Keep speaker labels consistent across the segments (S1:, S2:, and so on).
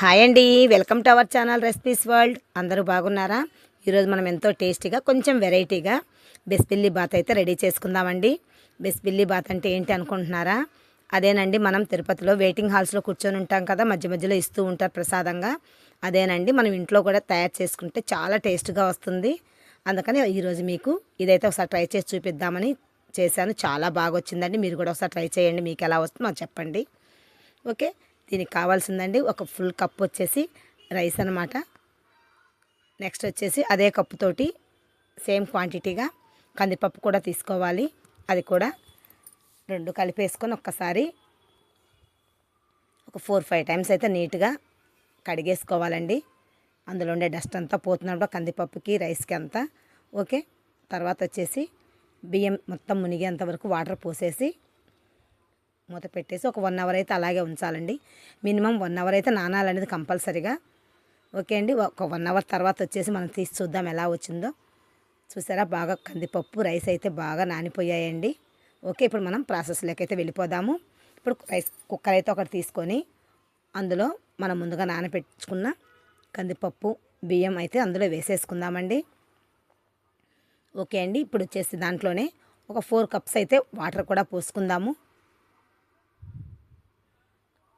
S1: Hi అండి welcome to our channel recipes world. అందరూ బాగున్నారా? ఈరోజు మనం ఎంతో టేస్టీగా కొంచెం వెరైటీగా బెస్పిల్లి బాత్ అయితే రెడీ చేసుకుందామండి. బెస్పిల్లి బాత్ అంటే ఏంటి అనుకుంటున్నారా? అదేనండి మనం తిరుపతిలో వెయిటింగ్ హాల్స్లో కూర్చొని ఉంటాం కదా మధ్య మధ్యలో ఇస్తూ ఉంటారు ప్రసాదంగా. అదేనండి మనం ఇంట్లో కూడా తయారు చేసుకుంటే చాలా టేస్ట్గా వస్తుంది. అందుకని ఈరోజు మీకు ఇదైతే ఒకసారి ట్రై చేసి చూపిద్దామని చేశాను. చాలా బాగా వచ్చిందండి మీరు కూడా ఒకసారి ట్రై చేయండి మీకు ఎలా వస్తుందో మాకు చెప్పండి. ఓకే? దీనికి కావాల్సిందండి ఒక ఫుల్ కప్ వచ్చేసి రైస్ అనమాట నెక్స్ట్ వచ్చేసి అదే కప్పుతోటి సేమ్ క్వాంటిటీగా కందిపప్పు కూడా తీసుకోవాలి. అది కూడా రెండు కలిపేసుకొని ఒక్కసారి ఒక ఫోర్ ఫైవ్ టైమ్స్ అయితే నీట్గా కడిగేసుకోవాలండి. అందులో ఉండే డస్ట్ అంతా పోతున్నప్పుడు కందిపప్పుకి రైస్కి అంతా. ఓకే. తర్వాత వచ్చేసి బియ్యం మొత్తం మునిగేంత వరకు వాటర్ పోసేసి మూత పెట్టేసి ఒక వన్ అవర్ అయితే అలాగే ఉంచాలండి. మినిమం వన్ అవర్ అయితే నానాలనేది కంపల్సరీగా. ఓకే అండి. ఒక వన్ అవర్ తర్వాత వచ్చేసి మనం తీసి చూద్దాం ఎలా వచ్చిందో. చూసారా? బాగా కందిపప్పు రైస్ అయితే బాగా నానిపోయాయండి. ఓకే ఇప్పుడు మనం ప్రాసెస్లోకి అయితే వెళ్ళిపోదాము. ఇప్పుడు రైస్ కుక్కర్ అయితే ఒకటి తీసుకొని అందులో మనం ముందుగా నానబెట్టుకున్న కందిపప్పు బియ్యం అయితే అందులో వేసేసుకుందామండి. ఓకే అండి. ఇప్పుడు వచ్చేసి దాంట్లోనే ఒక ఫోర్ కప్స్ అయితే వాటర్ కూడా పోసుకుందాము.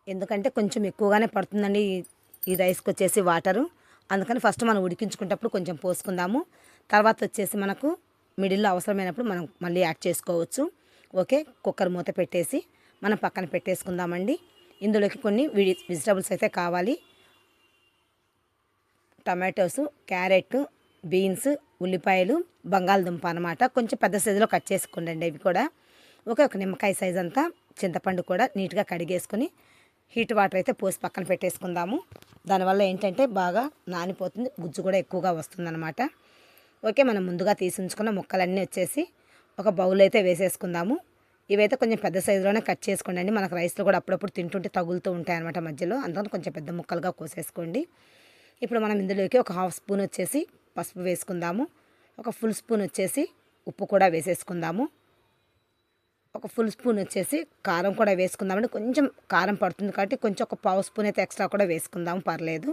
S1: ఎందుకంటే కొంచెం ఎక్కువగానే పడుతుందండి ఈ- రైస్కి వచ్చేసి వాటరు. అందుకని ఫస్ట్ మనం ఉడికించుకునేటప్పుడు కొంచెం పోసుకుందాము. తర్వాత వచ్చేసి మనకు మిడిల్లో అవసరమైనప్పుడు మనం మళ్ళీ యాడ్ చేసుకోవచ్చు. ఓకే కుక్కర్ మూత పెట్టేసి మనం పక్కన పెట్టేసుకుందామండి. ఇందులోకి కొన్ని విడి వెజిటబుల్స్ అయితే కావాలి. టమాటోస్ క్యారెట్ బీన్స్ ఉల్లిపాయలు బంగాళదుంప అనమాట కొంచెం పెద్ద సైజులో కట్ చేసుకోండి అవి కూడా. ఓకే ఒక నిమ్మకాయ సైజ్ అంతా చింతపండు కూడా నీట్గా కడిగేసుకొని హీట్ వాటర్ అయితే పోసి పక్కన పెట్టేసుకుందాము. దానివల్ల ఏంటంటే బాగా నానిపోతుంది గుజ్జు కూడా ఎక్కువగా వస్తుందన్నమాట. ఓకే మనం ముందుగా తీసి ఉంచుకున్న ముక్కలన్నీ వచ్చేసి ఒక బౌల్ అయితే వేసేసుకుందాము. ఇవైతే కొంచెం పెద్ద సైజులోనే కట్ చేసుకోండి మనకు రైస్లో కూడా అప్పుడప్పుడు తింటుంటే తగులుతూ ఉంటాయి అనమాట మధ్యలో. అందుకని కొంచెం పెద్ద ముక్కలుగా కోసేసుకోండి. ఇప్పుడు మనం ఇందులోకి ఒక హాఫ్ స్పూన్ వచ్చేసి పసుపు వేసుకుందాము. ఒక ఫుల్ స్పూన్ వచ్చేసి ఉప్పు కూడా వేసేసుకుందాము. ఒక ఫుల్ స్పూన్ వచ్చేసి కారం కూడా వేసుకుందామండి. కొంచెం కారం పడుతుంది కాబట్టి కొంచెం ఒక పావు స్పూన్ అయితే ఎక్స్ట్రా కూడా వేసుకుందాం పర్లేదు.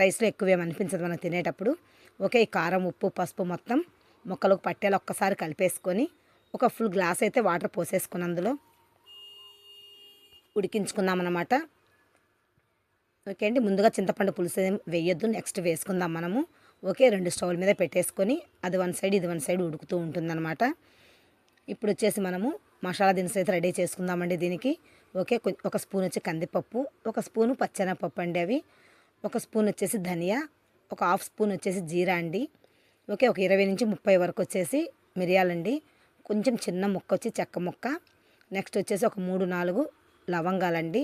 S1: రైస్లో ఎక్కువ అనిపించదు మనం తినేటప్పుడు. ఓకే ఈ కారం ఉప్పు పసుపు మొత్తం ముక్కలకు పట్టేలా ఒక్కసారి కలిపేసుకొని ఒక ఫుల్ గ్లాస్ అయితే వాటర్ పోసేసుకుని అందులో ఉడికించుకుందాం ఓకే అండి ముందుగా చింతపండు పులుసు ఏం వేయొద్దు నెక్స్ట్ వేసుకుందాం మనము. ఓకే రెండు స్టవ్ల మీద పెట్టేసుకొని అది వన్ సైడ్ ఇది వన్ సైడ్ ఉడుకుతూ ఉంటుందన్నమాట. ఇప్పుడు వచ్చేసి మనము మసాలా దినుసులు అయితే రెడీ చేసుకుందామండి దీనికి. ఓకే ఒక స్పూన్ వచ్చి కందిపప్పు ఒక స్పూను పచ్చెనపప్పు అండి అవి ఒక స్పూన్ వచ్చేసి ధనియా ఒక హాఫ్ స్పూన్ వచ్చేసి జీరా అండి. ఓకే ఒక ఇరవై నుంచి ముప్పై వరకు వచ్చేసి మిరియాలండి. కొంచెం చిన్న ముక్క వచ్చి చెక్క ముక్క నెక్స్ట్ వచ్చేసి ఒక మూడు నాలుగు లవంగాలండి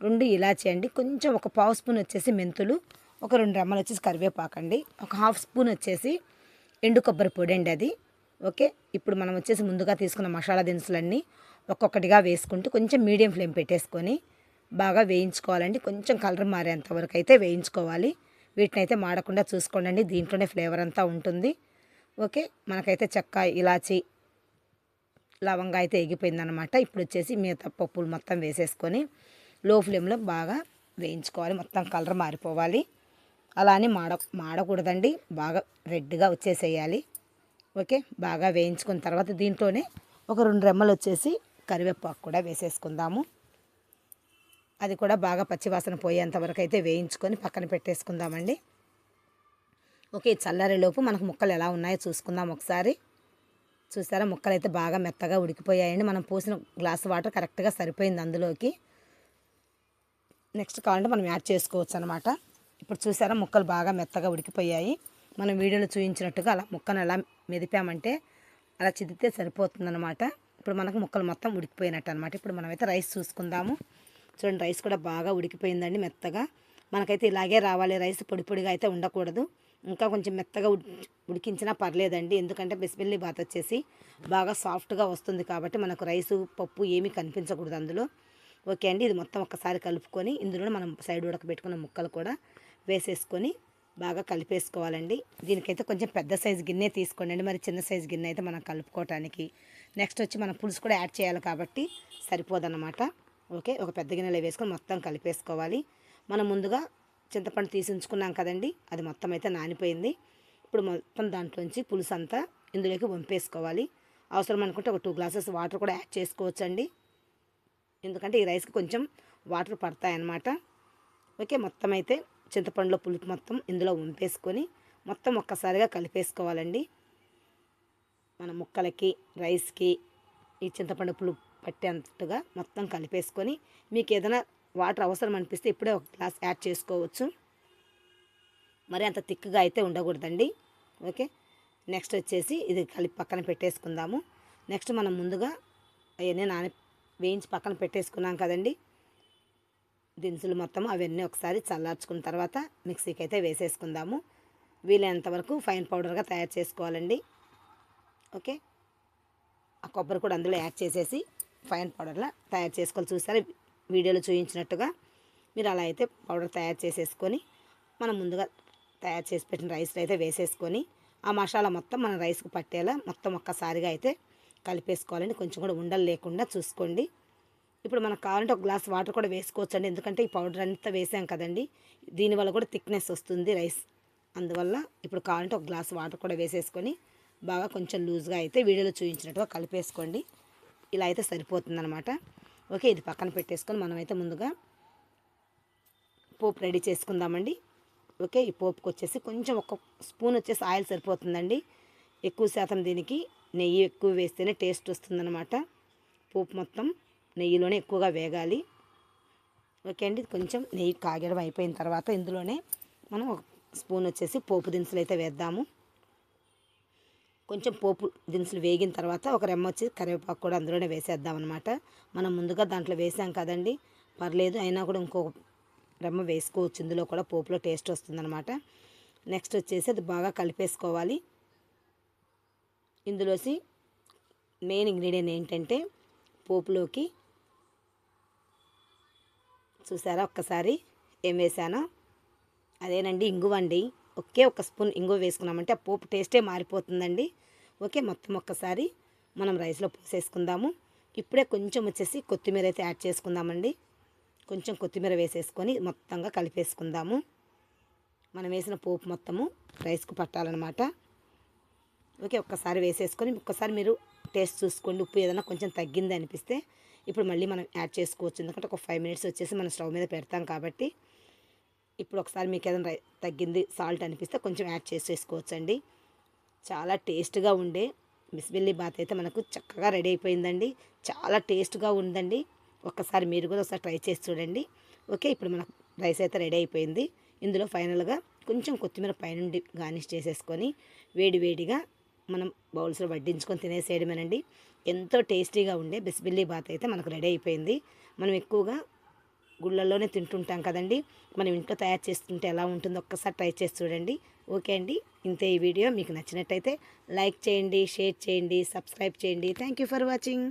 S1: రెండు ఇలాచి అండి కొంచెం ఒక పావు స్పూన్ వచ్చేసి మెంతులు ఒక రెండు రెమ్మలు వచ్చేసి కరివేపాకు అండి ఒక హాఫ్ స్పూన్ వచ్చేసి ఎండు కొబ్బరి పొడి అండి అది. ఓకే? ఇప్పుడు మనం వచ్చేసి ముందుగా తీసుకున్న మసాలా దినుసులన్నీ ఒక్కొక్కటిగా వేసుకుంటూ కొంచెం మీడియం ఫ్లేమ్ పెట్టేసుకొని బాగా వేయించుకోవాలండి. కొంచెం కలర్ మారేంత వరకు అయితే వేయించుకోవాలి. వీటిని అయితే మాడకుండా చూసుకోండి దీంట్లోనే ఫ్లేవర్ అంతా ఉంటుంది. ఓకే? మనకైతే చెక్క ఇలాచి లవంగా అయితే ఎగిపోయిందనమాట ఇప్పుడు వచ్చేసి మిగతా పప్పులు మొత్తం వేసేసుకొని లో ఫ్లేమ్లో బాగా వేయించుకోవాలి. మొత్తం కలర్ మారిపోవాలి. అలా అని మాడ మాడకూడదండి. బాగా రెడ్గా వచ్చేసేయాలి. ఓకే? బాగా వేయించుకున్న తర్వాత దీంట్లోనే ఒక రెండు రెమ్మలు వచ్చేసి కరివేపాకు కూడా వేసేసుకుందాము. అది కూడా బాగా పచ్చివాసన పోయేంత వరకు అయితే వేయించుకొని పక్కన పెట్టేసుకుందామండి. ఓకే చల్లారేలోపు మనకు ముక్కలు ఎలా ఉన్నాయో చూసుకుందాం ఒకసారి. చూసారా ముక్కలు అయితే బాగా మెత్తగా ఉడికిపోయాయండి. మనం పోసిన గ్లాస్ వాటర్ కరెక్ట్గా సరిపోయింది అందులోకి. నెక్స్ట్ కావాలంటే మనం యాడ్ చేసుకోవచ్చు అనమాట ఇప్పుడు చూసారా ముక్కలు బాగా మెత్తగా ఉడికిపోయాయి. మనం వీడియోలో చూపించినట్టుగా అలా ముక్కను ఎలా మెదిపామంటే అలా చిదితే సరిపోతుందన్నమాట. ఇప్పుడు మనకు ముక్కలు మొత్తం ఉడికిపోయినట్టు అనమాట ఇప్పుడు మనమైతే రైస్ చూసుకుందాము. చూడండి రైస్ కూడా బాగా ఉడికిపోయిందండి మెత్తగా. మనకైతే ఇలాగే రావాలి. రైస్ పొడి పొడిగా అయితే ఉండకూడదు. ఇంకా కొంచెం మెత్తగా ఉడికించినా పర్లేదండి. ఎందుకంటే బిస్మిల్లీ బాత్ వచ్చేసి బాగా సాఫ్ట్గా వస్తుంది కాబట్టి మనకు రైసు పప్పు ఏమీ కనిపించకూడదు అందులో. ఓకే అండి ఇది మొత్తం ఒక్కసారి కలుపుకొని ఇందులో మనం సైడ్ ఉడకబెట్టుకున్న ముక్కలు కూడా వేసేసుకొని బాగా కలిపేసుకోవాలండి. దీనికైతే కొంచెం పెద్ద సైజు గిన్నె తీసుకోండి. మరి చిన్న సైజు గిన్నె అయితే మనం కలుపుకోవటానికి. నెక్స్ట్ వచ్చి మనం పులుసు కూడా యాడ్ చేయాలి కాబట్టి సరిపోదన్నమాట. ఓకే? ఒక పెద్ద గిన్నెలో వేసుకొని మొత్తం కలిపేసుకోవాలి. మనం ముందుగా చింతపండు తీసి ఉంచుకున్నాం కదండి. అది మొత్తం అయితే నానిపోయింది. ఇప్పుడు మొత్తం దాంట్లోంచి పులుసు అంతా ఇందులోకి వంపేసుకోవాలి. అవసరం అనుకుంటే ఒక టూ గ్లాసెస్ వాటర్ కూడా యాడ్ చేసుకోవచ్చండి. ఎందుకంటే ఈ రైస్కి కొంచెం వాటర్ పడతాయి అన్నమాట ఓకే? మొత్తం అయితే చింతపండులో పులుపు మొత్తం ఇందులో వంపేసుకొని మొత్తం ఒక్కసారిగా కలిపేసుకోవాలండి. మన ముక్కలకి రైస్కి ఈ చింతపండు పులుపు పట్టేంతగా మొత్తం కలిపేసుకొని మీకు ఏదైనా వాటర్ అవసరం అనిపిస్తే ఇప్పుడే ఒక గ్లాస్ యాడ్ చేసుకోవచ్చు. మరి అంత థిక్గా అయితే ఉండకూడదండి. ఓకే? నెక్స్ట్ వచ్చేసి ఇది కలిపి పక్కన పెట్టేసుకుందాము. నెక్స్ట్ మనం ముందుగా అవన్నీ నాని వేయించి పక్కన పెట్టేసుకున్నాం కదండి. దినుసులు మొత్తం అవన్నీ ఒకసారి చల్లార్చుకున్న తర్వాత మిక్సీకి అయితే వేసేసుకుందాము. వీలైనంత వరకు ఫైన్ పౌడర్గా తయారు చేసుకోవాలండి. ఓకే? ఆ కొబ్బరి కూడా అందులో యాడ్ చేసేసి ఫైన్ పౌడర్లా తయారు చేసుకోవాలి. చూసారా? వీడియోలో చూపించినట్టుగా మీరు అలా అయితే పౌడర్ తయారు చేసేసుకొని మనం ముందుగా తయారు చేసి పెట్టిన రైస్లో అయితే వేసేసుకొని ఆ మసాలా మొత్తం మన రైస్కి పట్టేలా మొత్తం ఒక్కసారిగా అయితే కలిపేసుకోవాలండి. కొంచెం కూడా ఉండలు లేకుండా చూసుకోండి. ఇప్పుడు మనకు కావాలంటే ఒక గ్లాస్ వాటర్ కూడా వేసుకోవచ్చు అండి ఎందుకంటే ఈ పౌడర్ అంతా వేసాం కదండి. దీనివల్ల కూడా థిక్నెస్ వస్తుంది రైస్. అందువల్ల ఇప్పుడు కావాలంటే ఒక గ్లాస్ వాటర్ కూడా వేసేసుకొని బాగా కొంచెం లూజ్గా అయితే వీడియోలో చూపించినట్టుగా కలిపేసుకోండి. ఇలా అయితే సరిపోతుందనమాట ఓకే ఇది పక్కన పెట్టేసుకొని మనమైతే ముందుగా పోపు రెడీ చేసుకుందామండి. ఓకే ఈ పోపుకి వచ్చేసి కొంచెం ఒక స్పూన్ వచ్చేసి ఆయిల్ సరిపోతుందండి. ఎక్కువ శాతం దీనికి నెయ్యి ఎక్కువ వేస్తేనే టేస్ట్ వస్తుందన్నమాట. పోపు మొత్తం నెయ్యిలోనే ఎక్కువగా వేగాలి. ఓకే అండి కొంచెం నెయ్యి కాగడం అయిపోయిన తర్వాత ఇందులోనే మనం ఒక స్పూన్ వచ్చేసి పోపు దినుసులు అయితే వేద్దాము. కొంచెం పోపు దినుసులు వేగిన తర్వాత ఒక రెమ్మ వచ్చి కరివేపాకు కూడా అందులోనే వేసేద్దాం అనమాట మనం ముందుగా దాంట్లో వేసాం కదండి పర్లేదు అయినా కూడా ఇంకొక రెమ్మ వేసుకోవచ్చు. ఇందులో కూడా పోపులో టేస్ట్ వస్తుందన్నమాట. నెక్స్ట్ వచ్చేసి అది బాగా కలిపేసుకోవాలి. ఇందులోసి మెయిన్ ఇంగ్రీడియంట్ ఏంటంటే పోపులోకి చూసారా? ఒక్కసారి ఏం వేసానో? అదేనండి ఇంగువ అండి. ఒకే ఒక స్పూన్ ఇంగువ వేసుకున్నామంటే ఆ పోపు టేస్టే మారిపోతుందండి. ఓకే మొత్తం ఒక్కసారి మనం రైస్లో పోసేసుకుందాము. ఇప్పుడే కొంచెం వచ్చేసి కొత్తిమీర అయితే యాడ్ చేసుకుందామండి. కొంచెం కొత్తిమీర వేసేసుకొని మొత్తంగా కలిపేసుకుందాము. మనం వేసిన పోపు మొత్తము రైస్కు పట్టాలన్నమాట. ఓకే ఒక్కసారి వేసేసుకొని ఒక్కసారి మీరు టేస్ట్ చూసుకోండి. ఉప్పు ఏదైనా కొంచెం తగ్గింది అనిపిస్తే ఇప్పుడు మళ్ళీ మనం యాడ్ చేసుకోవచ్చు. ఎందుకంటే ఒక ఫైవ్ మినిట్స్ వచ్చేసి మనం స్టవ్ మీద పెడతాం కాబట్టి ఇప్పుడు ఒకసారి మీకు ఏదైనా రై- తగ్గింది సాల్ట్ అనిపిస్తే కొంచెం యాడ్ చేసేసుకోవచ్చండి. చాలా టేస్ట్గా ఉండే బిస్బిల్లి బాత్ అయితే మనకు చక్కగా రెడీ అయిపోయిందండి. చాలా టేస్ట్గా ఉందండి. ఒక్కసారి మీరు కూడా ఒకసారి ట్రై చేసి చూడండి. ఓకే ఇప్పుడు మన రైస్ అయితే రెడీ అయిపోయింది. ఇందులో ఫైనల్గా కొంచెం కొత్తిమీర పైనుండి గార్నిష్ చేసేసుకొని వేడి వేడిగా మనం బౌల్స్లో వడ్డించుకొని తినేసేయడమేనండి. ఎంతో టేస్టీగా ఉండే బిస్బిల్లీ బాత్ అయితే మనకు రెడీ అయిపోయింది. మనం ఎక్కువగా గుళ్ళల్లోనే తింటుంటాం కదండి. మనం ఇంట్లో తయారు చేస్తుంటే ఎలా ఉంటుందో ఒక్కసారి ట్రై చేసి చూడండి. ఓకే అండి. ఇంతే ఈ వీడియో. మీకు నచ్చినట్టయితే లైక్ చేయండి షేర్ చేయండి సబ్స్క్రైబ్ చేయండి. Thank you for watching.